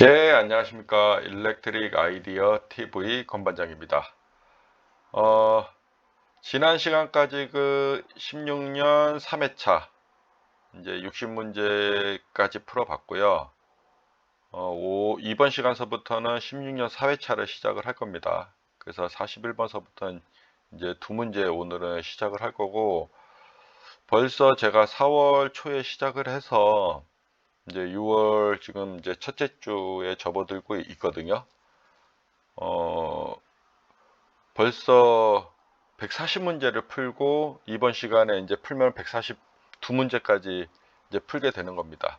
예, 안녕하십니까. 일렉트릭 아이디어 TV 건반장입니다. 어, 지난 시간까지 그 16년 3회차, 이제 60문제까지 풀어봤고요. 어, 오, 이번 시간서부터는 16년 4회차를 시작을 할 겁니다. 그래서 41번서부터는 이제 두 문제 오늘은 시작을 할 거고, 벌써 제가 4월 초에 시작을 해서 이제 6월 지금 이제 첫째 주에 접어들고 있거든요. 어, 벌써 140문제를 풀고 이번 시간에 이제 풀면 142문제까지 이제 풀게 되는 겁니다.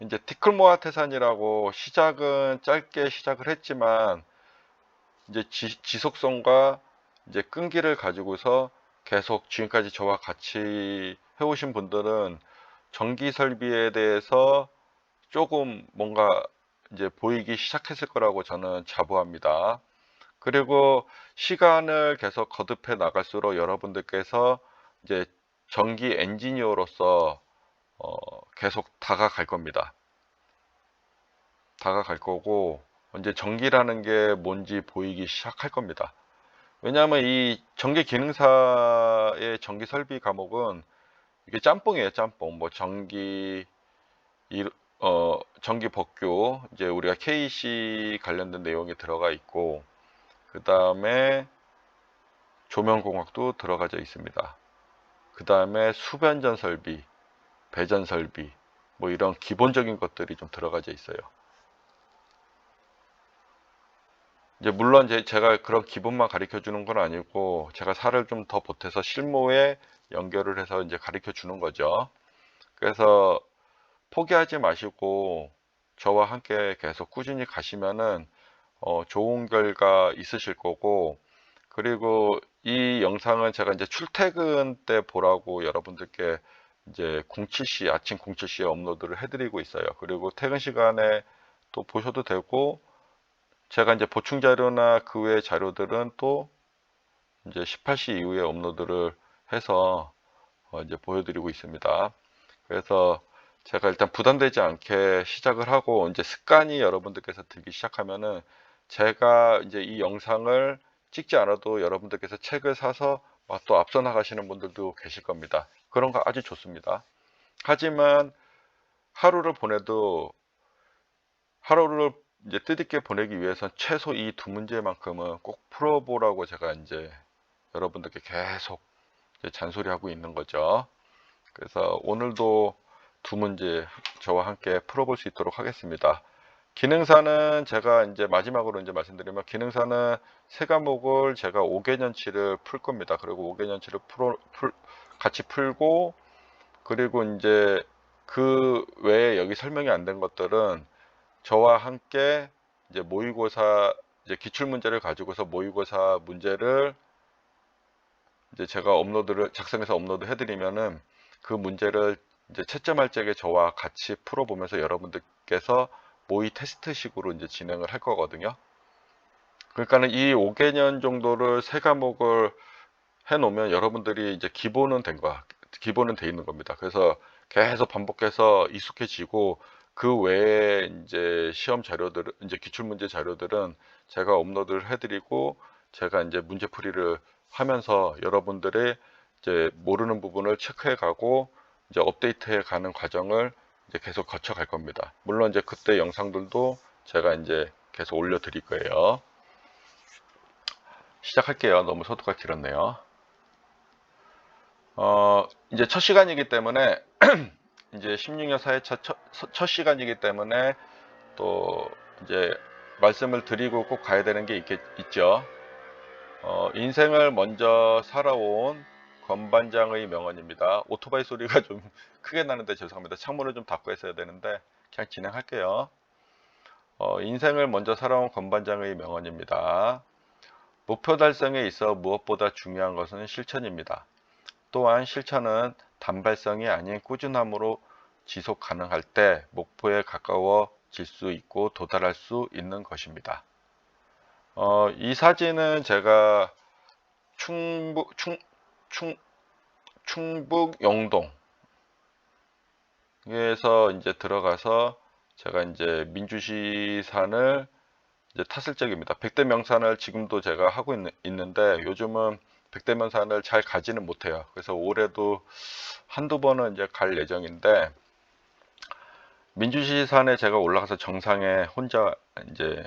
이제 티클모아 태산이라고 시작은 짧게 시작을 했지만 이제 지, 속성과 이제 끈기를 가지고서 계속 지금까지 저와 같이 해오신 분들은 전기 설비에 대해서 조금 뭔가 이제 보이기 시작했을 거라고 저는 자부합니다. 그리고 시간을 계속 거듭해 나갈수록 여러분들께서 이제 전기 엔지니어로서 어 계속 다가갈 겁니다. 다가갈 거고 이제 전기라는 게 뭔지 보이기 시작할 겁니다. 왜냐하면 이 전기 기능사의 전기 설비 과목은 이게 짬뽕이에요, 짬뽕. 뭐 전기 어 전기 법규 이제 우리가 KC 관련된 내용이 들어가 있고 그 다음에 조명공학도 들어가져 있습니다. 그 다음에 수변전 설비, 배전 설비 뭐 이런 기본적인 것들이 좀 들어가져 있어요. 이제 물론 제가 그런 기본만 가르쳐 주는 건 아니고 제가 살을 좀 더 보태서 실무에 연결을 해서 이제 가르쳐 주는 거죠. 그래서 포기하지 마시고 저와 함께 계속 꾸준히 가시면은 어, 좋은 결과 있으실 거고 그리고 이 영상은 제가 이제 출퇴근 때 보라고 여러분들께 이제 07시 아침 07시에 업로드를 해드리고 있어요. 그리고 퇴근 시간에 또 보셔도 되고 제가 이제 보충 자료나 그외 자료들은 또 이제 18시 이후에 업로드를 해서 어 이제 보여드리고 있습니다. 그래서 제가 일단 부담되지 않게 시작을 하고 이제 습관이 여러분들께서 들기 시작하면은 제가 이제 이 영상을 찍지 않아도 여러분들께서 책을 사서 또 앞서 나가시는 분들도 계실 겁니다. 그런 거 아주 좋습니다. 하지만 하루를 보내도 하루를 이제 뜻있게 보내기 위해서 최소 이 두 문제만큼은 꼭 풀어보라고 제가 이제 여러분들께 계속 잔소리하고 있는 거죠. 그래서 오늘도 두 문제 저와 함께 풀어볼 수 있도록 하겠습니다. 기능사는 제가 이제 마지막으로 이제 말씀드리면 기능사는 세 과목을 제가 5개년치를 풀 겁니다. 그리고 5개년치를 풀어, 풀, 같이 풀고 그리고 이제 그 외에 여기 설명이 안 된 것들은 저와 함께 이제 모의고사 이제 기출 문제를 가지고서 모의고사 문제를 이제 제가 업로드를 작성해서 업로드 해드리면은 그 문제를 이제 채점할 적에 저와 같이 풀어보면서 여러분들께서 모의 테스트식으로 이제 진행을 할 거거든요. 그러니까는 이 5개년 정도를 세 과목을 해 놓으면 여러분들이 이제 기본은 된 거, 기본은 돼 있는 겁니다. 그래서 계속 반복해서 익숙해지고 그 외에 이제 시험 자료들, 이제 기출 문제 자료들은 제가 업로드를 해드리고 제가 이제 문제풀이를 하면서 여러분들의 이제 모르는 부분을 체크해 가고 이제 업데이트해 가는 과정을 이제 계속 거쳐 갈 겁니다. 물론 이제 그때 영상들도 제가 이제 계속 올려 드릴 거예요. 시작할게요. 너무 소두가 길었네요. 어, 이제 첫 시간이기 때문에 이제 16년 사회 첫, 첫, 첫 시간이기 때문에 또 이제 말씀을 드리고 꼭 가야 되는 게 있겠, 있죠. 어, 인생을 먼저 살아온 건반장의 명언입니다. 오토바이 소리가 좀 크게 나는데 죄송합니다. 창문을 좀 닫고 했어야 되는데 그냥 진행할게요. 어, 인생을 먼저 살아온 건반장의 명언입니다. 목표 달성에 있어 무엇보다 중요한 것은 실천입니다. 또한 실천은 단발성이 아닌 꾸준함으로 지속 가능할 때 목표에 가까워질 수 있고 도달할 수 있는 것입니다. 어, 이 사진은 제가 충북, 충, 충, 충북 영동 에서 이제 들어가서 제가 이제 민주시 산을 이제 탔을 적입니다. 백대 명산을 지금도 제가 하고 있는, 데 요즘은 백대 명산을 잘 가지는 못해요. 그래서 올해도 한두 번은 이제 갈 예정인데 민주시 산에 제가 올라가서 정상에 혼자 이제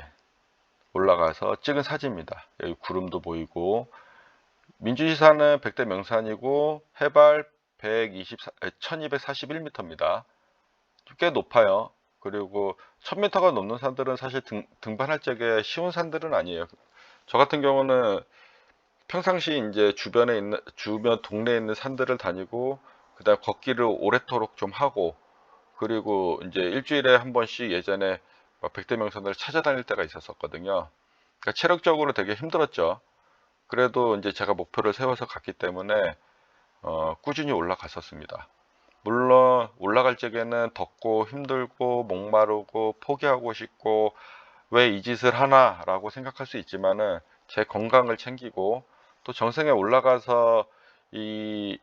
올라가서 찍은 사진입니다. 여기 구름도 보이고 민주시산은 백대 명산이고 해발 124, 1241m입니다. 꽤 높아요. 그리고 1000m가 넘는 산들은 사실 등, 등반할 적에 쉬운 산들은 아니에요. 저 같은 경우는 평상시 이제 주변에 있는 주변 동네에 있는 산들을 다니고 그다음 걷기를 오래도록 좀 하고 그리고 이제 일주일에 한 번씩 예전에 백대명산을 찾아다닐 때가 있었었거든요. 그러니까 체력적으로 되게 힘들었죠. 그래도 이제 제가 목표를 세워서 갔기 때문에 어, 꾸준히 올라갔었습니다. 물론 올라갈 적에는 덥고 힘들고 목마르고 포기하고 싶고 왜 이 짓을 하나 라고 생각할 수 있지만은 제 건강을 챙기고 또 정상에 올라가서 이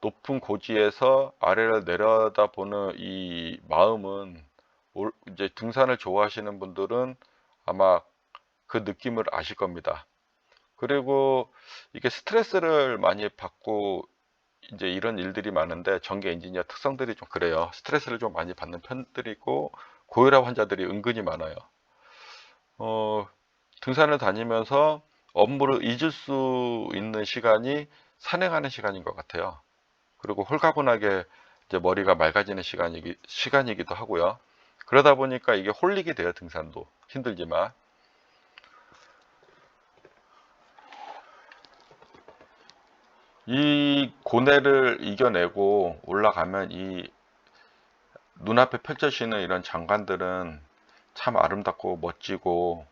높은 고지에서 아래를 내려다 보는 이 마음은 이제 등산을 좋아하시는 분들은 아마 그 느낌을 아실 겁니다. 그리고 이게 스트레스를 많이 받고 이제 이런 일들이 많은데 전기 엔지니어 특성들이 좀 그래요. 스트레스를 좀 많이 받는 편들이고 고혈압 환자들이 은근히 많아요. 어, 등산을 다니면서 업무를 잊을 수 있는 시간이 산행하는 시간인 것 같아요. 그리고 홀가분하게 이제 머리가 맑아지는 시간이기, 시간이기도 하고요. 그러다 보니까 이게 홀릭이 돼요, 등산도. 힘들지만. 이 고뇌를 이겨내고 올라가면 이 눈앞에 펼쳐지는 이런 장관들은 참 아름답고 멋지고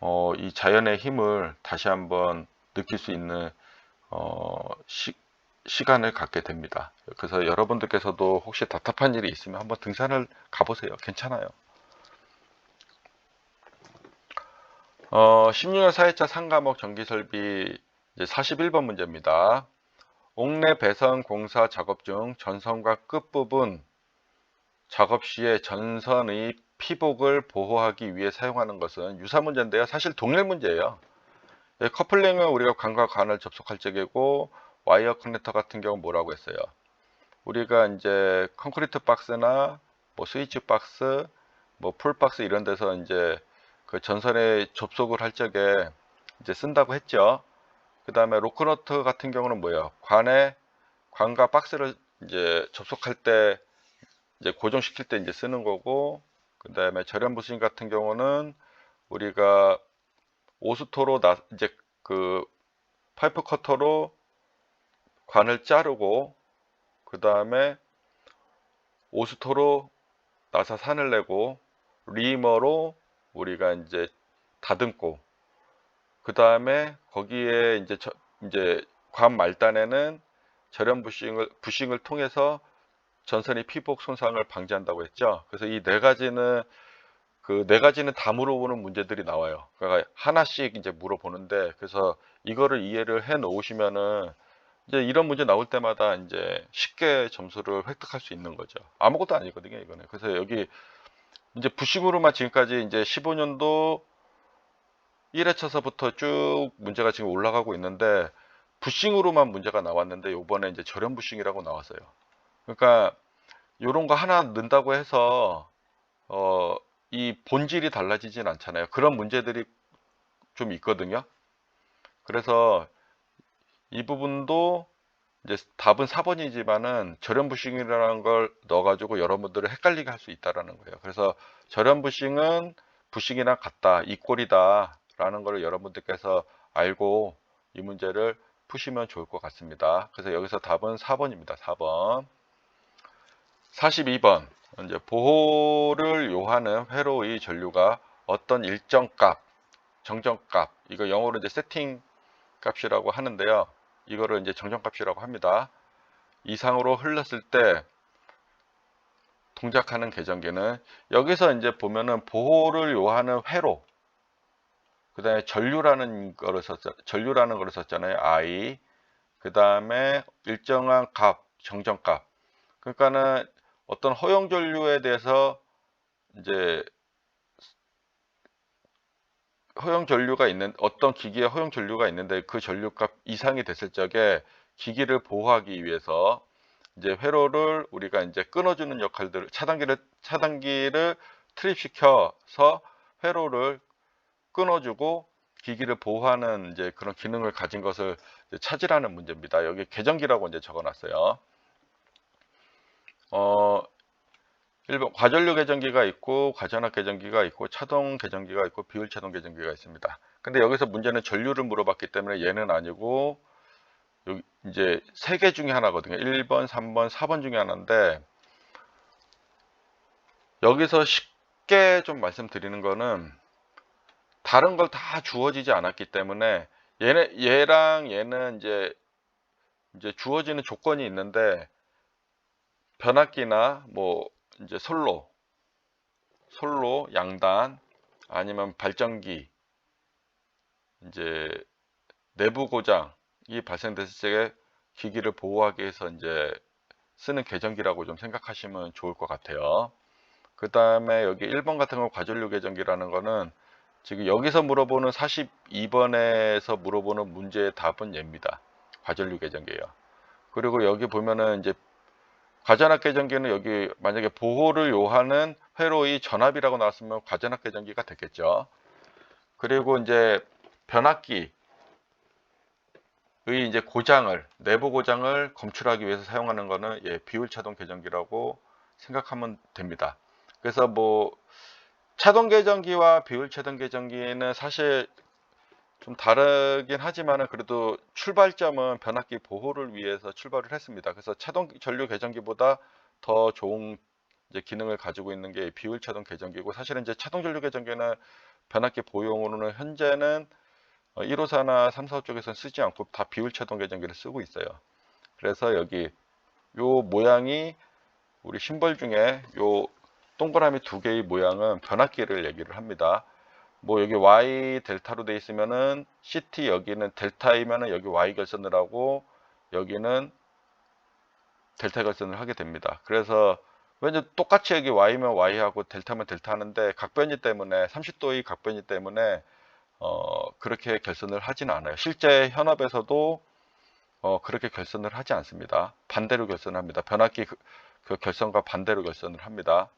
어, 이 자연의 힘을 다시 한번 느낄 수 있는 어, 시, 시간을 갖게 됩니다. 그래서 여러분들께서도 혹시 답답한 일이 있으면 한번 등산을 가보세요. 괜찮아요. 어, 16년 4회차 상과목 전기설비 이제 41번 문제입니다. 옥내 배선 공사 작업 중 전선과 끝부분 작업 시에 전선의 피복을 보호하기 위해 사용하는 것은 유사 문제인데요. 사실 동일 문제예요. 예, 커플링은 우리가 관과 관을 접속할 적이고 와이어 커넥터 같은 경우 뭐라고 했어요? 우리가 이제 콘크리트 박스나 뭐 스위치 박스, 뭐 풀박스 이런 데서 이제 그 전선에 접속을 할 적에 이제 쓴다고 했죠. 그 다음에 로크너트 같은 경우는 뭐예요? 관에 관과 박스를 이제 접속할 때 이제 고정시킬 때 이제 쓰는 거고 그 다음에 절연 부신 같은 경우는 우리가 오스토로 나 이제 그 파이프 커터로 관을 자르고 그 다음에 오스토로 나사 산을 내고 리머로 우리가 이제 다듬고 그 다음에 거기에 이제 저, 이제 관 말단에는 절연 부싱을 부싱을 통해서 전선의 피복 손상을 방지한다고 했죠. 그래서 이 네 가지는 그 네 가지는 다 물어보는 문제들이 나와요. 그러니까 하나씩 이제 물어보는데 그래서 이거를 이해를 해 놓으시면은 이제 이런 문제 나올 때마다 이제 쉽게 점수를 획득할 수 있는 거죠. 아무것도 아니거든요, 이거는. 그래서 여기 이제 부싱으로만 지금까지 이제 15년도 1회차서부터 쭉 문제가 지금 올라가고 있는데 부싱으로만 문제가 나왔는데 요번에 이제 절연 부싱이라고 나왔어요. 그러니까 요런 거 하나 넣는다고 해서 어, 이 본질이 달라지진 않잖아요. 그런 문제들이 좀 있거든요. 그래서 이 부분도 이제 답은 4번이지만은 절연 부싱이라는 걸 넣어가지고 여러분들을 헷갈리게 할 수 있다라는 거예요. 그래서 절연 부싱은 부싱이랑 같다, 이 꼴이다 라는 것을 여러분들께서 알고 이 문제를 푸시면 좋을 것 같습니다. 그래서 여기서 답은 4번입니다. 4번. 42번. 이제 보호를 요하는 회로의 전류가 어떤 일정 값, 정정 값, 이거 영어로 이제 세팅 값이라고 하는데요. 이거를 이제 정정값이라고 합니다. 이상으로 흘렀을 때 동작하는 계정기는 여기서 이제 보면은 보호를 요하는 회로 그 다음에 전류라는 거를 썼 전류라는 거를 썼잖아요. I 그 다음에 일정한 값 정정값 그러니까는 어떤 허용 전류에 대해서 이제 허용 전류가 있는 어떤 기기에 허용 전류가 있는데 그 전류값 이상이 됐을 적에 기기를 보호하기 위해서 이제 회로를 우리가 이제 끊어주는 역할들 차단기를 차단기를 트립시켜서 회로를 끊어주고 기기를 보호하는 이제 그런 기능을 가진 것을 찾으라는 문제입니다. 여기 계정기라고 이제 적어놨어요. 어, 1번 과전류 계정기가 있고 과전압 계정기가 있고 차동 계정기가 있고 비율 차동 계정기가 있습니다. 근데 여기서 문제는 전류를 물어봤기 때문에 얘는 아니고 여기 이제 세 개 중에 하나거든요. 1번, 3번, 4번 중에 하나인데 여기서 쉽게 좀 말씀드리는 거는 다른 걸 다 주어지지 않았기 때문에 얘네 얘랑 얘는 이제 이제 주어지는 조건이 있는데 변압기나 뭐 이제 솔로 솔로 양단 아니면 발전기 이제 내부 고장이 발생됐을 때 기기를 보호하기 위해서 이제 쓰는 계정기라고 좀 생각하시면 좋을 것 같아요. 그 다음에 여기 1번 같은 거 과전류 계정기라는 거는 지금 여기서 물어보는 42번에서 물어보는 문제의 답은 얘입니다. 과전류 계정기예요. 그리고 여기 보면은 이제 과전압 계정기는 여기 만약에 보호를 요하는 회로의 전압이라고 나왔으면 과전압 계정기가 됐겠죠. 그리고 이제 변압기의 이제 고장을 내부 고장을 검출하기 위해서 사용하는 거는 예, 비율 차동 계정기라고 생각하면 됩니다. 그래서 뭐 차동 계정기와 비율 차동 계정기는 사실 좀 다르긴 하지만은 그래도 출발점은 변압기 보호를 위해서 출발을 했습니다. 그래서 차동 전류 계정기보다 더 좋은 이제 기능을 가지고 있는 게 비율 차동 계정기고 사실은 이제 차동 전류 계정기는 변압기 보용으로는 현재는 1호사나 3사 쪽에서는 쓰지 않고 다 비율 차동 계정기를 쓰고 있어요. 그래서 여기 요 모양이 우리 심벌 중에 요 동그라미 두 개의 모양은 변압기를 얘기를 합니다. 뭐 여기 Y 델타로 돼 있으면은 CT 여기는 델타이면은 여기 Y 결선을 하고 여기는 델타 결선을 하게 됩니다. 그래서 왠지 똑같이 여기 Y면 Y하고 델타면 델타 하는데 각변이 때문에 30도의 각변이 때문에 어 그렇게 결선을 하지는 않아요. 실제 현업에서도 어 그렇게 결선을 하지 않습니다. 반대로 결선합니다. 변압기 그, 그 결선과 반대로 결선을 합니다.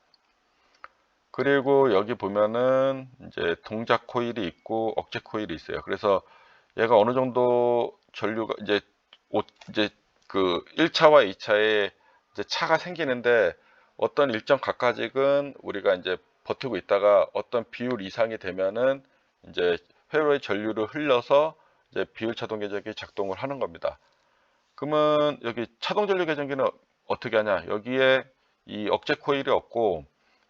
그리고 여기 보면은 이제 동작 코일이 있고 억제 코일이 있어요. 그래서 얘가 어느 정도 전류가 이제 옷 이제 그 1차와 2차에 이제 차가 생기는데 어떤 일정 각가직은 우리가 이제 버티고 있다가 어떤 비율 이상이 되면은 이제 회로의 전류를 흘려서 이제 비율 차동 계정기 작동을 하는 겁니다. 그러면 여기 차동 전류 계정기는 어떻게 하냐? 여기에 이 억제 코일이 없고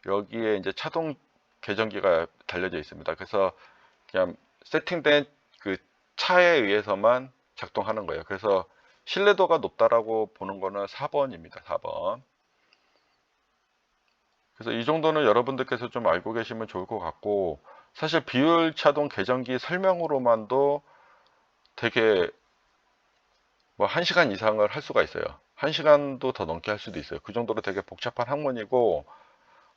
여기에 이제 차동 계정기가 달려져 있습니다. 그래서 그냥 세팅된 그 차에 의해서만 작동하는 거예요. 그래서 신뢰도가 높다라고 보는 거는 4번입니다. 4번. 그래서 이 정도는 여러분들께서 좀 알고 계시면 좋을 것 같고 사실 비율 차동 계정기 설명으로만도 되게 뭐 1시간 이상을 할 수가 있어요. 1시간도 더 넘게 할 수도 있어요. 그 정도로 되게 복잡한 학문이고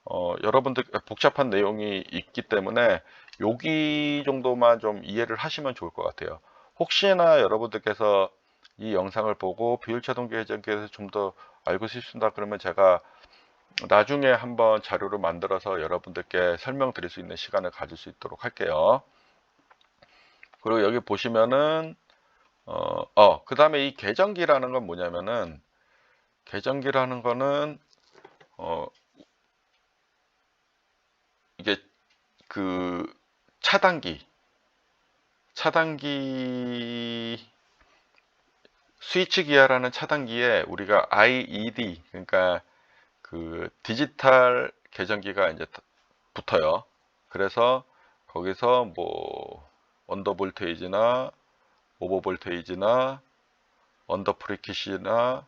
어, 여러분들 복잡한 내용이 있기 때문에 여기 정도만 좀 이해를 하시면 좋을 것 같아요. 혹시나 여러분들께서 이 영상을 보고 비율차 동 계정기에 좀더 알고 싶으다 그러면 제가 나중에 한번 자료를 만들어서 여러분들께 설명드릴 수 있는 시간을 가질 수 있도록 할게요. 그리고 여기 보시면은 어, 어, 그 다음에 이 계정기라는 건 뭐냐면은 계정기라는 거는 어, 이게 그 차단기 차단기 스위치 기어라는 차단기에 우리가 IED 그러니까 그 디지털 계정기가 이제 붙어요. 그래서 거기서 뭐 언더 볼테이지나 오버 볼테이지나 언더 프리킷이나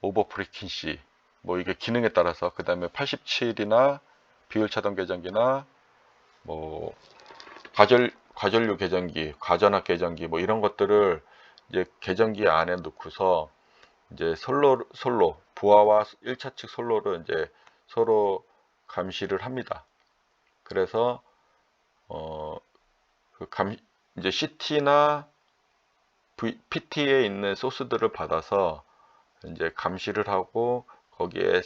오버 프리킷이 뭐 이게 기능에 따라서 그 다음에 87이나 비율 차단 계정기나 뭐 과절 과전류 계정기, 과전압 계정기 뭐 이런 것들을 이제 계정기 안에 넣고서 이제 솔로 솔로 부하와 1차 측 솔로를 이제 서로 감시를 합니다. 그래서 어, 그 감, 이제 CT나 v, PT에 있는 소스들을 받아서 이제 감시를 하고 거기에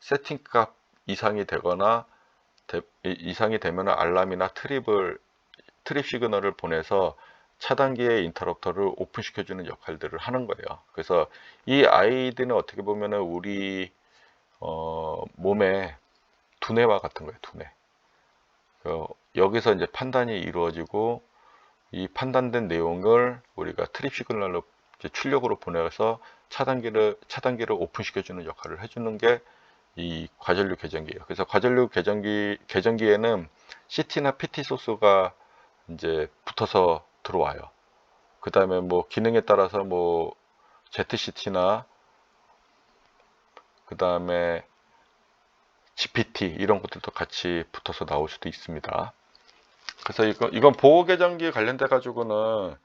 세팅 값 이상이 되거나 대- 이- 이상이 되면 알람이나 트립을 트립 시그널을 보내서 차단기의 인터럽터를 오픈시켜주는 역할들을 하는 거예요. 그래서 이 아이들은 어떻게 보면 은 우리 어, 몸의 두뇌와 같은 거예요. 두뇌. 그 여기서 이제 판단이 이루어지고 이 판단된 내용을 우리가 트립 시그널로 출력으로 보내서 차단기를 차단기를 오픈시켜주는 역할을 해주는 게 이 과전류 계정기예요. 그래서 과전류 계정기 계정기에는 CT나 PT 소스가 이제 붙어서 들어와요. 그 다음에 뭐 기능에 따라서 뭐 ZCT나 그 다음에 GPT 이런 것들도 같이 붙어서 나올 수도 있습니다. 그래서 이거, 이건 보호 계정기 관련돼 가지고는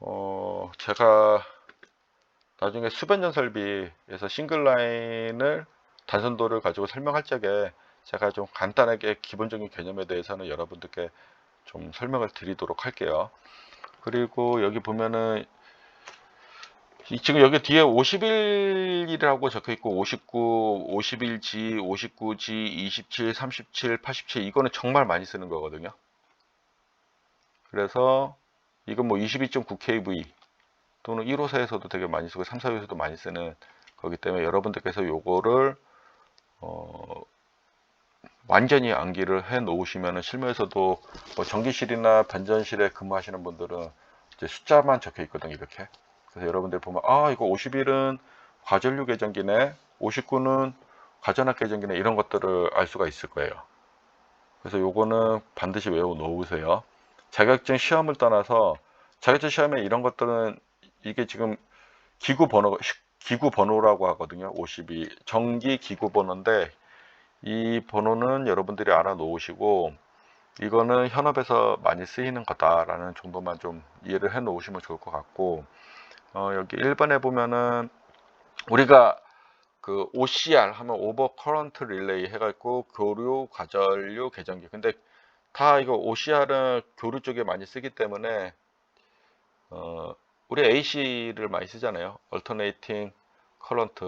어 제가 나중에 수변 전 설비에서 싱글 라인을 단선도를 가지고 설명할 적에 제가 좀 간단하게 기본적인 개념에 대해서는 여러분들께 좀 설명을 드리도록 할게요. 그리고 여기 보면은 이 지금 여기 뒤에 51이라고 적혀 있고 59, 51G, 59G, 27, 37, 87 이거는 정말 많이 쓰는 거거든요. 그래서 이건 뭐 22.9kV 또는 1호사에서도 되게 많이 쓰고 3, 4호에서도 많이 쓰는 거기 때문에 여러분들께서 요거를 어 완전히 암기를 해 놓으시면은 실무에서도 뭐 전기실이나 변전실에 근무하시는 분들은 이제 숫자만 적혀 있거든요 이렇게. 그래서 여러분들 보면 아 이거 51은 과전류 계정기네 59는 과전압 계정기네 이런 것들을 알 수가 있을 거예요. 그래서 요거는 반드시 외워 놓으세요. 자격증 시험을 떠나서 자격증 시험에 이런 것들은 이게 지금 기구 번호 기구 번호라고 하거든요. 52 정기 기구 번호인데 이 번호는 여러분들이 알아 놓으시고 이거는 현업에서 많이 쓰이는 거다라는 정도만 좀 이해를 해 놓으시면 좋을 것 같고 어, 여기 1번에 보면은 우리가 그 OCR 하면 오버 커런트 릴레이 해갖고 교류 과전류 계정기. 근데 다 이거 OCR은 교류 쪽에 많이 쓰기 때문에 어, 우리 AC를 많이 쓰잖아요 alternating current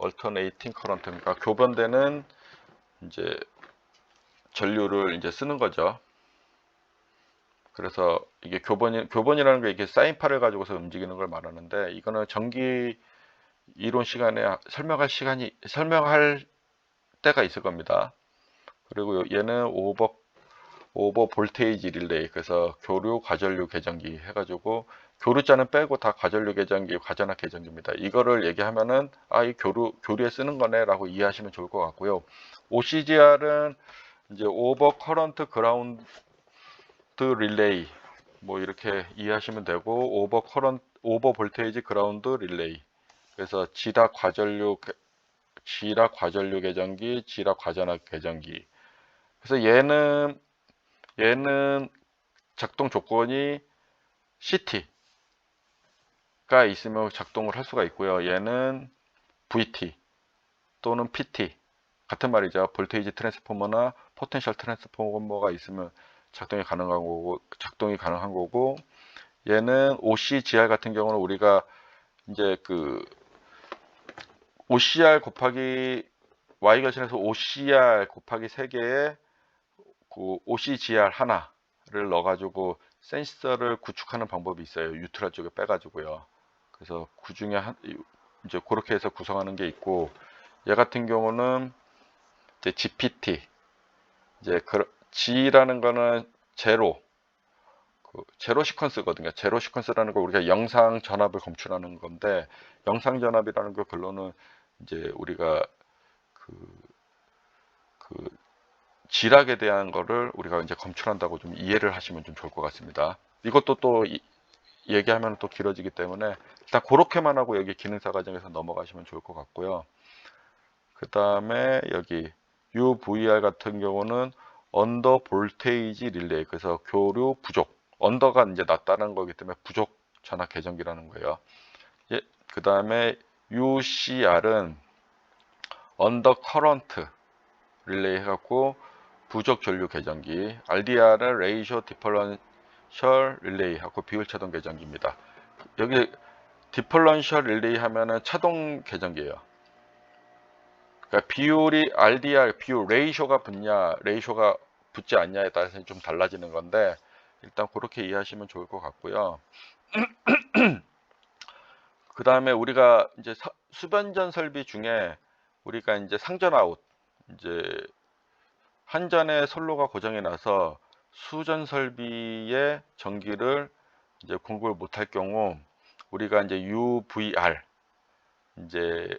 alternating current 그러니까 교변되는 이제 전류를 이제 쓰는 거죠. 그래서 이게 교본이, 교본이라는 게 이게 사인파를 가지고서 움직이는 걸 말하는데 이거는 전기 이론 시간에 설명할 시간이 설명할 때가 있을 겁니다. 그리고 얘는 오버 오버 볼테이지 릴레이 그래서 교류 과전류 계정기 해가지고 교류자는 빼고 다 과전류 계정기 과전압 계정기입니다. 이거를 얘기하면은 아 이 교류 교류에 쓰는 거네라고 이해하시면 좋을 것 같고요. OCGR은 이제 오버 커런트 그라운드 릴레이 뭐 이렇게 이해하시면 되고 오버 커런트 오버 볼테이지 그라운드 릴레이 그래서 지라 과전류 지라 과전류 계정기 지라 과전압 계정기 그래서 얘는 얘는 작동 조건이 CT 가 있으면 작동을 할 수가 있고요. 얘는 VT 또는 PT 같은 말이죠. 볼테이지 트랜스포머나 포텐셜 트랜스포머가 있으면 작동이 가능한 거고 작동이 가능한 거고 얘는 OCGR 같은 경우는 우리가 이제 그 OCR 곱하기 Y 결신에서 OCR 곱하기 3개의 그 OCGR 하나를 넣어가지고 센서를 구축하는 방법이 있어요. 유트라 쪽에 빼가지고요. 그래서 그 중에 한, 이제 그렇게 해서 구성하는 게 있고 얘 같은 경우는 이제 GPT 이제 그 G라는 거는 제로 그 제로 시퀀스거든요. 제로 시퀀스라는 거 우리가 영상 전압을 검출하는 건데 영상 전압이라는 거 결론은 이제 우리가 그, 그 지락에 대한 거를 우리가 이제 검출한다고 좀 이해를 하시면 좀 좋을 것 같습니다. 이것도 또 이, 얘기하면 또 길어지기 때문에 일단 그렇게만 하고 여기 기능사 과정에서 넘어가시면 좋을 것 같고요. 그 다음에 여기 UVR 같은 경우는 언더 볼테이지 릴레이 그래서 교류 부족 언더가 이제 낮다는 거기 때문에 부족 전압 계정기라는 거예요. 예, 그 다음에 UCR은 언더 커런트 릴레이 해갖고 부족 전류 계정기 RDR은 레이쇼 디퍼런 셜 릴레이 하고 비율 차동 계정기입니다. 여기 디퍼런셜 릴레이 하면은 차동 계정기예요. 그러니까 비율이 RDR 비율 레이쇼가 붙냐 레이쇼가 붙지 않냐에 따라서 좀 달라지는 건데 일단 그렇게 이해하시면 좋을 것 같고요. 그 다음에 우리가 이제 서- 수변전 설비 중에 우리가 이제 상전 아웃 이제 한전의 선로가 고장이 나서 수전 설비의 전기를 이제 공급을 못할 경우 우리가 이제 UVR 이제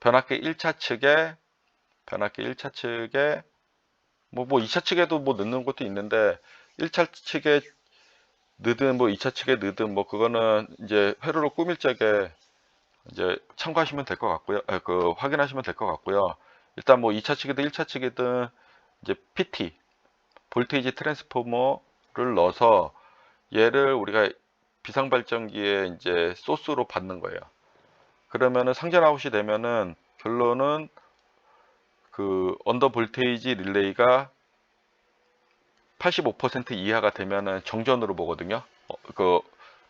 변압기 1차 측에 변압기 1차 측에 뭐, 뭐 2차 측에도 뭐 넣는 것도 있는데 1차 측에 넣든 뭐 2차 측에 넣든 뭐 그거는 이제 회로를 꾸밀 적에 이제 참고하시면 될 것 같고요. 아, 그 확인하시면 될 것 같고요. 일단 뭐 2차 측이든 1차 측이든 이제 PT 볼테이지 트랜스포머를 넣어서 얘를 우리가 비상발전기에 이제 소스로 받는 거예요. 그러면은 상전 아웃이 되면은 결론은 그 언더 볼테이지 릴레이가 85% 이하가 되면은 정전으로 보거든요. 어, 그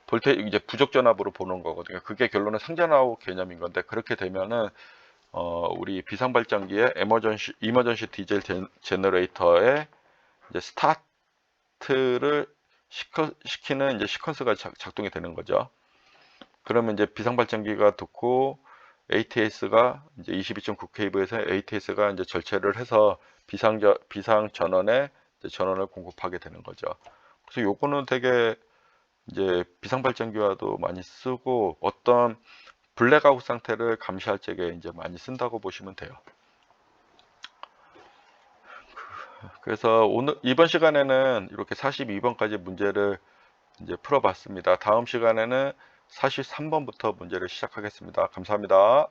볼테 이제 부족 전압으로 보는 거거든요. 그게 결론은 상전 아웃 개념인 건데 그렇게 되면은 어, 우리 비상발전기의 에머전시 이머전시 디젤 제- 제너레이터에 이제 스타트를 시켜, 시키는 이제 시퀀스가 작, 작동이 되는 거죠. 그러면 이제 비상발전기가 듣고 ATS가 이제 22.9kV에서 ATS가 이제 절체를 해서 비상 비상 전원에 전원을 공급하게 되는 거죠. 그래서 요거는 되게 이제 비상발전기와도 많이 쓰고 어떤 블랙아웃 상태를 감시할 적에 이제 많이 쓴다고 보시면 돼요. 그래서 오늘 이번 시간에는 이렇게 42번까지 문제를 이제 풀어봤습니다. 다음 시간에는 43번부터 문제를 시작하겠습니다. 감사합니다.